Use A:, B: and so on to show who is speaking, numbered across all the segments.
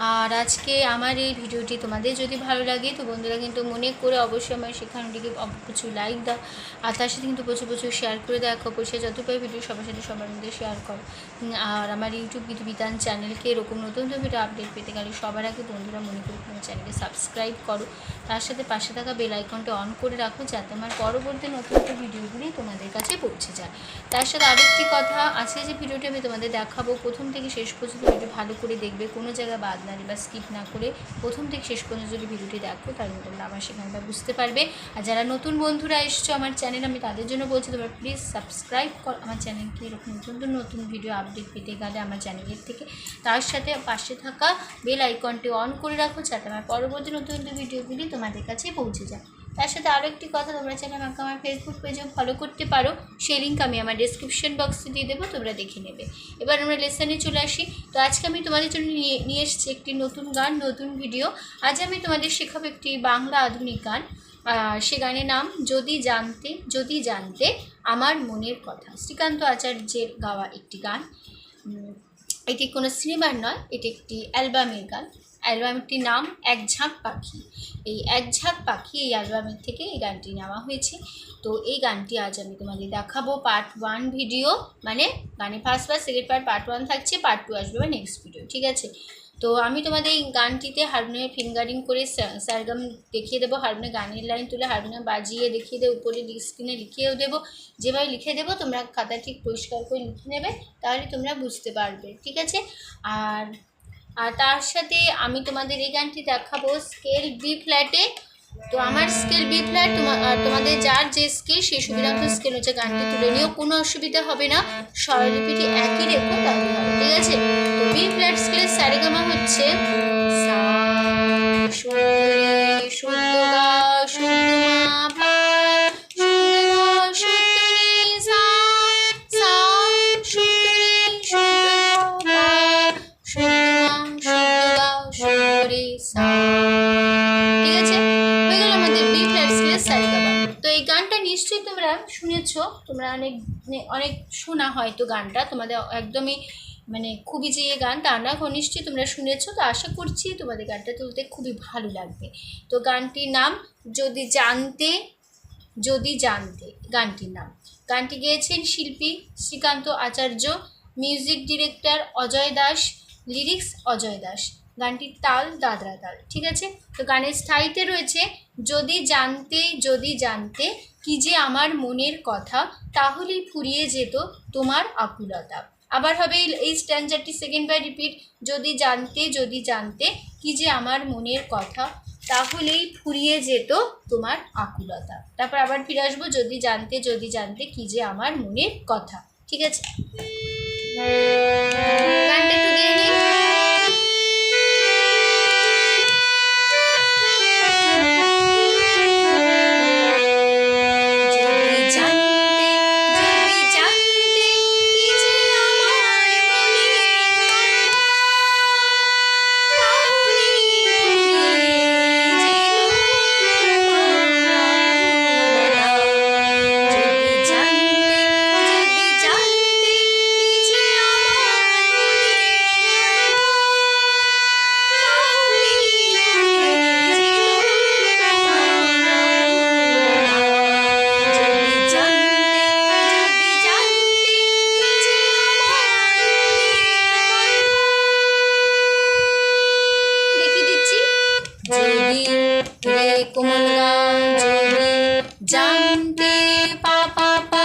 A: আর আজকে আমার এই ভিডিওটি তোমাদের যদি ভালো লাগে, তো বন্ধুরা কিন্তু মনে করে অবশ্যই আমার সেখানটিকে প্রচুর লাইক দাও। আর তার সাথে কিন্তু প্রচুর প্রচুর শেয়ার করে দেখো অবশ্যই যত পাই ভিডিও সবার সাথে সবার মধ্যে শেয়ার করো। আর আমার ইউটিউব বিধান চ্যানেলকে এরকম নতুন নতুন ভিডিও আপডেট পেতে গেলে সবার আগে বন্ধুরা মনে করে তোমার চ্যানেলকে সাবস্ক্রাইব করো। তার সাথে পাশে থাকা বেল আইকনটা অন করে রাখো, যাতে আমার পরবর্তী নতুন নতুন ভিডিওগুলি তোমাদের কাছে পৌঁছে যায়। তার সাথে আরেকটি কথা আছে যে ভিডিওটি আমি তোমাদের দেখাবো। প্রথম থেকে শেষ পর্যন্ত ভিডিও ভালো করে দেখবে, কোনো জায়গায় বাদ না দিয়ে বা স্কিপ না করে প্রথম থেকে শেষ পর্যন্ত যদি ভিডিওটি দেখো, তাহলে তোমরা আমার সেখানটা বুঝতে পারবে। আর যারা নতুন বন্ধুরা এসছো আমার চ্যানেল আমি তাদের জন্য বলছি তোমরা প্লিজ সাবস্ক্রাইব কর, আমার চ্যানেলকে এরকম নতুন নতুন ভিডিও আপডেট পেতে গেলে আমার চ্যানেলের থেকে। তার সাথে পাশে থাকা বেল আইকনটি অন করে রাখো, যাতে আমার পরবর্তী নতুন নতুন ভিডিওগুলি তোমাদের কাছে পৌঁছে যায়। তার সাথে আরও একটি কথা, তোমরা চাইলে আমাকে আমার ফেসবুক পেজেও ফলো করতে পারো। সেই লিঙ্ক আমি আমার ডিসক্রিপশন বক্সে দিয়ে দেবো, তোমরা দেখে নেবে। এবার আমরা লেসনে চলে আসি। তো আজকে আমি তোমাদের জন্য নিয়ে নিয়ে এসেছি একটি নতুন গান, নতুন ভিডিও আজ আমি তোমাদের শেখাবো একটি বাংলা আধুনিক গান। সে গানের নাম, যদি জানতে যদি জানতে আমার মনের কথা। শ্রীকান্ত আচার্যের গাওয়া একটি গান। এটি কোনো সিনেমার নয়, এটি একটি অ্যালবামের গান। অ্যালবামটির নাম এক ঝাঁক পাখি। এই এক ঝাঁক পাখি এই অ্যালবামের থেকে এই গানটি নেওয়া হয়েছে। তো এই গানটি আজ আমি তোমাদের দেখাবো পার্ট ওয়ান ভিডিও মানে গানে first part second part part one থাকছে পার্ট টু আসবে বা নেক্সট ভিডিও ঠিক আছে? তো আমি তোমাদের এই গানটিতে হারমোনিয়াম ফিঙ্গারিং করে স্যারগাম দেখিয়ে দেবো, হারমোনিয়াম গানের লাইন তুলে হারমোনিয়াম বাজিয়ে দেখিয়ে দেবো উপরে স্ক্রিনে লিখিয়েও দেবো। যেভাবে লিখে দেবো, তোমরা খাতা ঠিক পরিষ্কার করে লিখে নেবে, তাহলে তোমরা বুঝতে পারবে, ঠিক আছে? আর আর তার সাথে আমি তোমাদের এই গানটি দেখাবো স্কেল বি ফ্ল্যাটে তো আমার স্কেল বি ফ্ল্যাট তোমাদের যার যে স্কেল সেই সুবিধা স্কেল হচ্ছে গানটি তুলে নিয়েও কোনো অসুবিধা হবে না। স্বরলিপিটি একই রেখো, তাহলে হবে। ঠিক আছে? তো বি ফ্ল্যাট স্কেলের সারেগামা হচ্ছে সা নিশ্চয়ই তোমরা শুনেছ, তোমরা অনেক মানে অনেক শোনা হয়তো গানটা, তোমাদের একদমই মানে খুবই যে গান তা না নিশ্চয়ই তোমরা শুনেছো, তো আশা করছি তোমাদের গানটা তুলতে খুবই ভালো লাগবে। তো গানটির নাম যদি জানতে যদি জানতে, গানটির নাম। গানটি গেয়েছেন শিল্পী Srikanta Acharya, music director Ajay Das, lyrics Ajay Das. গানটির তাল দাদরা তাল, ঠিক আছে? তো গানের স্থায়ীতে রয়েছে, যদি জানতে যদি জানতে কি যে আমার মনের কথা, তাহলেই ফুরিয়ে যেত তোমার আকুলতা। আবার হবে এই- এই স্ট্যান্ডারটি সেকেন্ড বাই রিপিট যদি জানতে যদি জানতে কি যে আমার মনের কথা, তাহলেই ফুরিয়ে যেত তোমার আকুলতা। তারপর আবার ফিরে আসব, যদি জানতে যদি জানতে কি যে আমার মনের কথা, ঠিক আছে? যদি রে কোমল গান যদি জানতে পা পা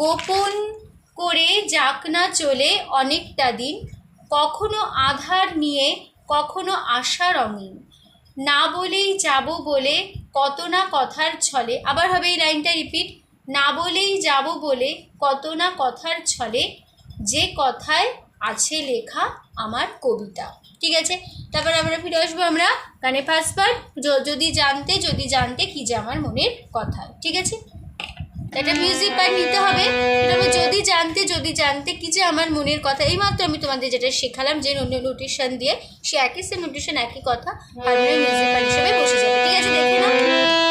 A: গোপন করে যাক না চলে অনেকটা দিন, কখনো আধার নিয়ে, কখনো আশা রঙিন। না বলেই যাব বলে কত না কথার ছলে, আবার হবে এই লাইনটা রিপিট, না বলেই যাব বলে কত না কথার ছলে, যে কথায় আছে লেখা আমার কবিতা। ঠিক আছে? তারপর আমরা ফিরে আসব আমরা গানে ফার্স্ট পার্ট যদি জানতে যদি জানতে কি যে আমার মনের কথা। ঠিক আছে? একটা মিউজিক পার্ট নিতে হবে। এটা যদি জানতে যদি জানতে, কি যে আমার মনের কথা। এইমাত্র আমি তোমাদের যেটা শেখালাম যে নোটিশন দিয়ে সে একই সে নোটিশন একই কথা হারমোনিয়াম মিউজিক পার্ট হিসেবে বসে যাবে। ঠিক আছে, দেখে নাও।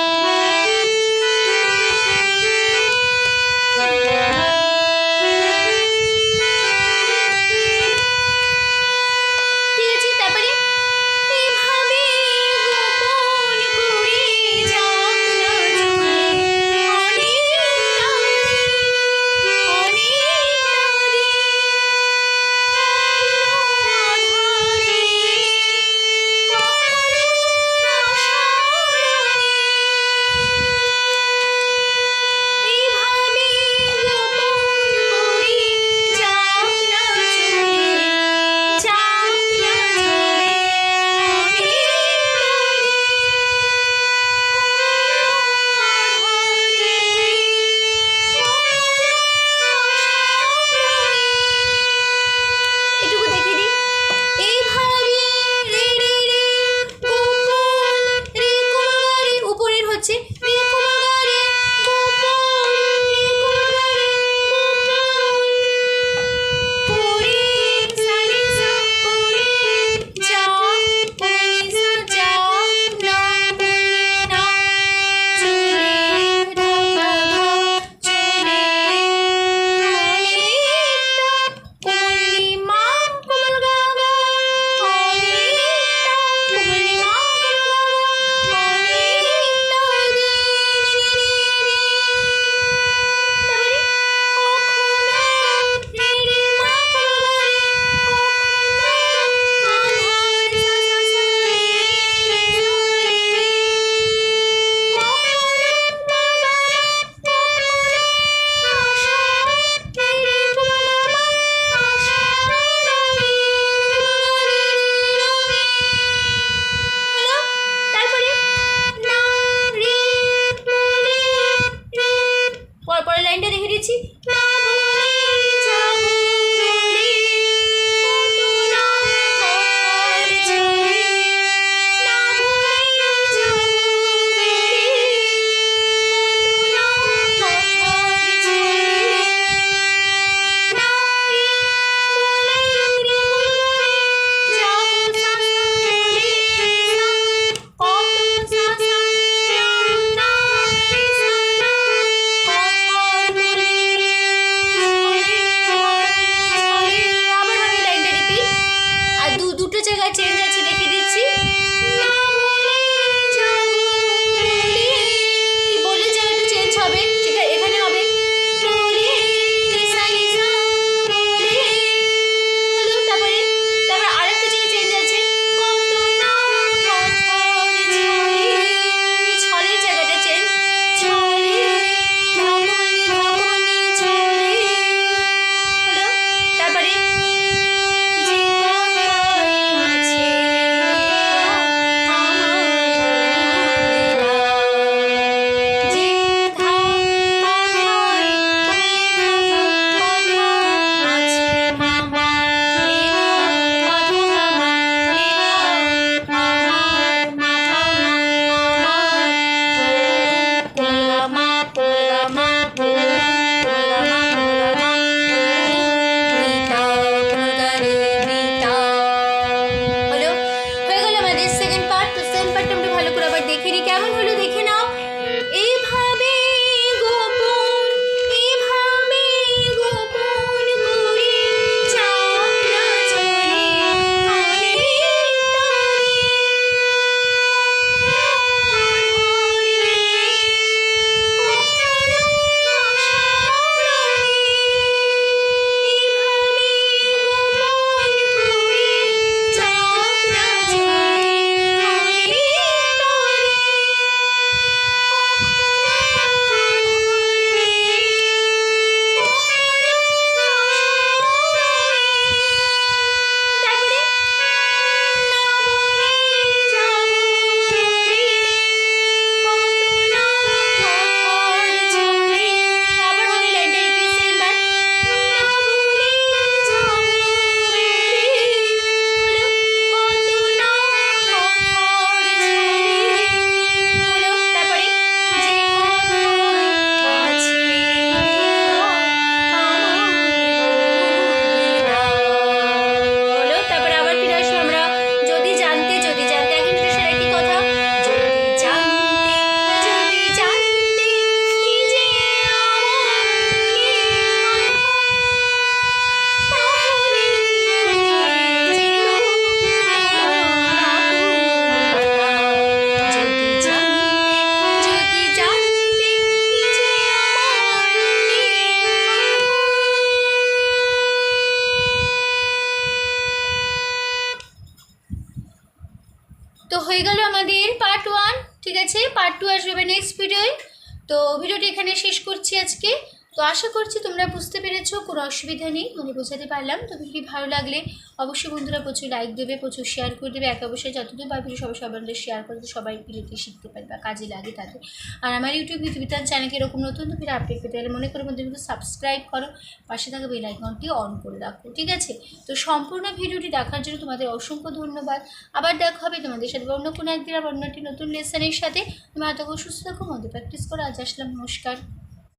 A: নেক্সট ভিডিওয় তো ভিডিওটি এখানে শেষ করছি আজকে। তো আশা করছি তোমরা বুঝতে পেরেছ, কোনো অসুবিধা নেই মানে বোঝাতে পারলাম। তো ভিডিওটি ভালো লাগলে অবশ্যই বন্ধুরা প্রচুর লাইক দেবে, প্রচুর শেয়ার করে দেবে। একে অবশ্যই যতদূর পারবে সবাই সবাই শেয়ার করে সবাই ভিডিওটি শিখতে পারবে বা কাজে লাগে তাদের। আর আমার ইউটিউব বিতান চ্যানেলকে এরকম নতুন নতুন আপডেট পেতে গেলে মনে করো কিন্তু সাবস্ক্রাইব করো, পাশে থাকা বেল আইকনটি অন করে রাখো, ঠিক আছে? তো সম্পূর্ণ ভিডিওটি দেখার জন্য তোমাদের অসংখ্য ধন্যবাদ। আবার দেখা হবে তোমাদের সাথে অন্য কোনো একদিন আবার অন্য একটি নতুন লেসনের সাথে। তোমরা তখন সুস্থ থাকো মধ্যে প্র্যাকটিস করো, আজ আসলাম, নমস্কার।